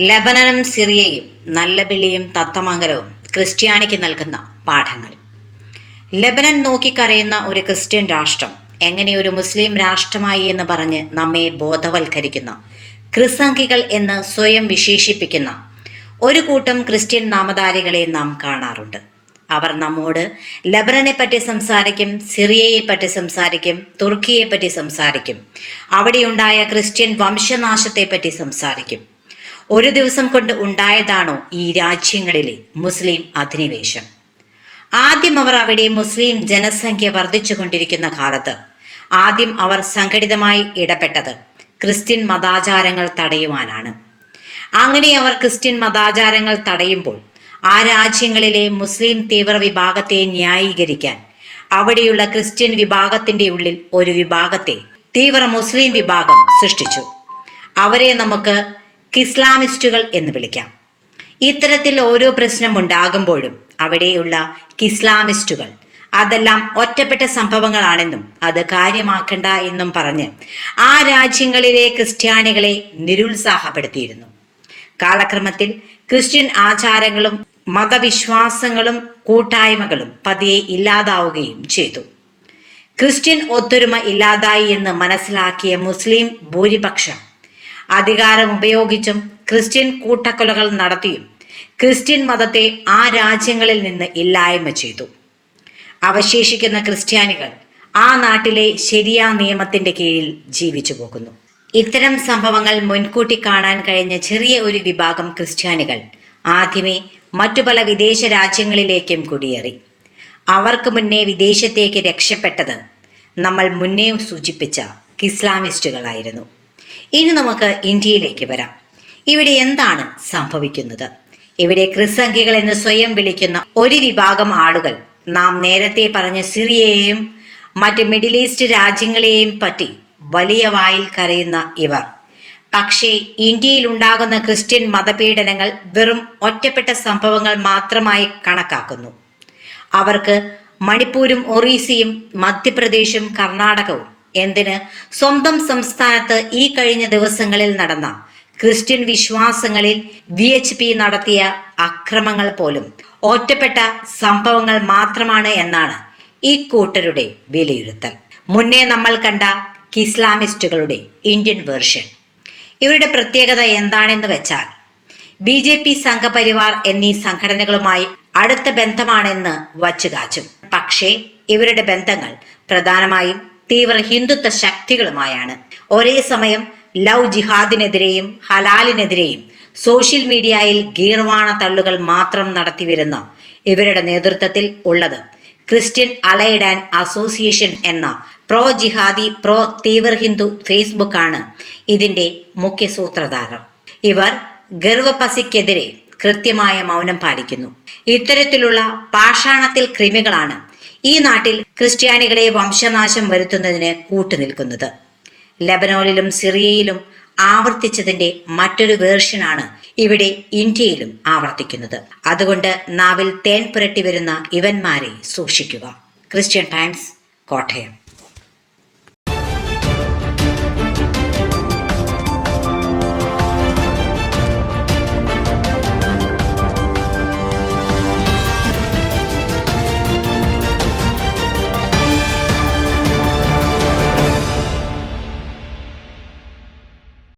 ലബനനും സിറിയയും നല്ല ബിളിയും തത്തമംഗലവും ക്രിസ്ത്യാനിക്ക് നൽകുന്ന പാഠങ്ങൾ. ലബനൻ നോക്കിക്കരയുന്ന ഒരു ക്രിസ്ത്യൻ രാഷ്ട്രം എങ്ങനെ ഒരു മുസ്ലിം രാഷ്ട്രമായി എന്ന് പറഞ്ഞ് നമ്മെ ബോധവൽക്കരിക്കുന്ന ക്രിസംഖികൾ എന്ന് സ്വയം വിശേഷിപ്പിക്കുന്ന ഒരു കൂട്ടം ക്രിസ്ത്യൻ നാമധാരികളെ നാം കാണാറുണ്ട്. അവർ നമ്മോട് ലബനനെ പറ്റി സംസാരിക്കും സിറിയയെ പറ്റി സംസാരിക്കും തുർക്കിയെ പറ്റി സംസാരിക്കും. അവിടെയുണ്ടായ ക്രിസ്ത്യൻ വംശനാശത്തെ പറ്റി സംസാരിക്കും. ഒരു ദിവസം കൊണ്ട് ഉണ്ടായതാണോ ഈ രാജ്യങ്ങളിലെ മുസ്ലിം അധിനിവേശം? ആദ്യം അവർ അവിടെ മുസ്ലിം ജനസംഖ്യ വർദ്ധിച്ചു കൊണ്ടിരിക്കുന്ന കാലത്ത് ആദ്യം അവർ സംഘടിതമായി ഇടപെട്ടത് ക്രിസ്ത്യൻ മതാചാരങ്ങൾ തടയുവാനാണ്. അങ്ങനെ അവർ ക്രിസ്ത്യൻ മതാചാരങ്ങൾ തടയുമ്പോൾ ആ രാജ്യങ്ങളിലെ മുസ്ലിം തീവ്ര വിഭാഗത്തെ ന്യായീകരിക്കാൻ അവിടെയുള്ള ക്രിസ്ത്യൻ വിഭാഗത്തിന്റെ ഉള്ളിൽ ഒരു വിഭാഗത്തെ തീവ്ര മുസ്ലിം വിഭാഗം സൃഷ്ടിച്ചു. അവരെ നമുക്ക് കിസ്ലാമിസ്റ്റുകൾ എന്ന് വിളിക്കാം. ഇത്തരത്തിൽ ഓരോ പ്രശ്നം ഉണ്ടാകുമ്പോഴും അവിടെയുള്ള കിസ്ലാമിസ്റ്റുകൾ അതെല്ലാം ഒറ്റപ്പെട്ട സംഭവങ്ങളാണെന്നും അത് കാര്യമാക്കണ്ട എന്നും പറഞ്ഞ് ആ രാജ്യങ്ങളിലെ ക്രിസ്ത്യാനികളെ നിരുത്സാഹപ്പെടുത്തിയിരുന്നു. കാലക്രമത്തിൽ ക്രിസ്ത്യൻ ആചാരങ്ങളും മതവിശ്വാസങ്ങളും കൂട്ടായ്മകളും പതിയെ ഇല്ലാതാവുകയും ചെയ്തു. ക്രിസ്ത്യൻ ഒത്തൊരുമ ഇല്ലാതായി എന്ന് മനസ്സിലാക്കിയ മുസ്ലിം ഭൂരിപക്ഷം അധികാരം ഉപയോഗിച്ചും ക്രിസ്ത്യൻ കൂട്ടക്കൊലകൾ നടത്തിയും ക്രിസ്ത്യൻ മതത്തെ ആ രാജ്യങ്ങളിൽ നിന്ന് ഇല്ലായ്മ ചെയ്തു. അവശേഷിക്കുന്ന ക്രിസ്ത്യാനികൾ ആ നാട്ടിലെ ശരിയാ നിയമത്തിന്റെ കീഴിൽ ജീവിച്ചു പോകുന്നു. ഇത്തരം സംഭവങ്ങൾ മുൻകൂട്ടി കാണാൻ കഴിഞ്ഞ ചെറിയ ഒരു വിഭാഗം ക്രിസ്ത്യാനികൾ ആദ്യമേ മറ്റു പല വിദേശ രാജ്യങ്ങളിലേക്കും കുടിയേറി. അവർക്ക് മുന്നേ വിദേശത്തേക്ക് രക്ഷപ്പെട്ടത് നമ്മൾ മുന്നേ സൂചിപ്പിച്ച ഇസ്ലാമിസ്റ്റുകളായിരുന്നു. ഇനി നമുക്ക് ഇന്ത്യയിലേക്ക് വരാം. ഇവിടെ എന്താണ് സംഭവിക്കുന്നത്? ഇവിടെ ക്രിസംഖികൾ എന്ന് സ്വയം വിളിക്കുന്ന ഒരു വിഭാഗം ആളുകൾ നാം നേരത്തെ പറഞ്ഞ സിറിയയെയും മറ്റ് മിഡിൽ ഈസ്റ്റ് രാജ്യങ്ങളെയും പറ്റി വലിയ വായിൽ കരയുന്ന ഇവർ. പക്ഷേ ഇന്ത്യയിൽ ഉണ്ടാകുന്ന ക്രിസ്ത്യൻ മതപീഡനങ്ങൾ വെറും ഒറ്റപ്പെട്ട സംഭവങ്ങൾ മാത്രമായി കണക്കാക്കുന്നു. അവർക്ക് മണിപ്പൂരും ഒറീസയും മധ്യപ്രദേശും കർണാടകവും എന്തിന്? സ്വന്തം സംസ്ഥാനത്ത് ഈ കഴിഞ്ഞ ദിവസങ്ങളിൽ നടന്ന ക്രിസ്ത്യൻ വിശ്വാസങ്ങളിൽ വി എച്ച് പി നടത്തിയ അക്രമങ്ങൾ പോലും ഒറ്റപ്പെട്ട സംഭവങ്ങൾ മാത്രമാണ് എന്നാണ് ഈ കൂട്ടരുടെ വിലയിരുത്തൽ. മുന്നേ നമ്മൾ കണ്ട ഇസ്ലാമിസ്റ്റുകളുടെ ഇന്ത്യൻ വേർഷൻ. ഇവരുടെ പ്രത്യേകത എന്താണെന്ന് വെച്ചാൽ ബി ജെ പി സംഘപരിവാർ എന്നീ സംഘടനകളുമായി അടുത്ത ബന്ധമാണെന്ന് വച്ചുകാച്ചും. പക്ഷേ ഇവരുടെ ബന്ധങ്ങൾ പ്രധാനമായും തീവ്ര ഹിന്ദുത്വ ശക്തികളുമായാണ്. ഒരേ സമയം ലവ് ജിഹാദിനെതിരെയും ഹലാലിനെതിരെയും സോഷ്യൽ മീഡിയയിൽ ഗീർവാണ തള്ളുകൾ മാത്രം നടത്തിവരുന്ന ഇവരുടെ നേതൃത്വത്തിൽ ഉള്ളത് ക്രിസ്ത്യൻ അലൈഡ് ആൻഡ് അസോസിയേഷൻ എന്ന പ്രോ ജിഹാദി പ്രോ തീവ്ര ഹിന്ദു ഫേസ്ബുക്കാണ് ഇതിന്റെ മുഖ്യ സൂത്രധാരൻ ഇവർ ഗർവപസിക്കെതിരെ കൃത്യമായ മൗനം പാലിക്കുന്നു. ഇത്തരത്തിലുള്ള പാഷാണത്തിൽ കൃമികളാണ് ഈ നാട്ടിൽ ക്രിസ്ത്യാനികളെ വംശനാശം വരുത്തുന്നതിന് കൂട്ടുനിൽക്കുന്നത്. ലബനോനിലും സിറിയയിലും ആവർത്തിച്ചതിന്റെ മറ്റൊരു വേർഷനാണ് ഇവിടെ ഇന്ത്യയിലും ആവർത്തിക്കുന്നത്. അതുകൊണ്ട് നാവിൽ തേൻ പുരട്ടി വരുന്ന ഇവന്മാരെ സൂക്ഷിക്കുക. Christian Times Kottayam.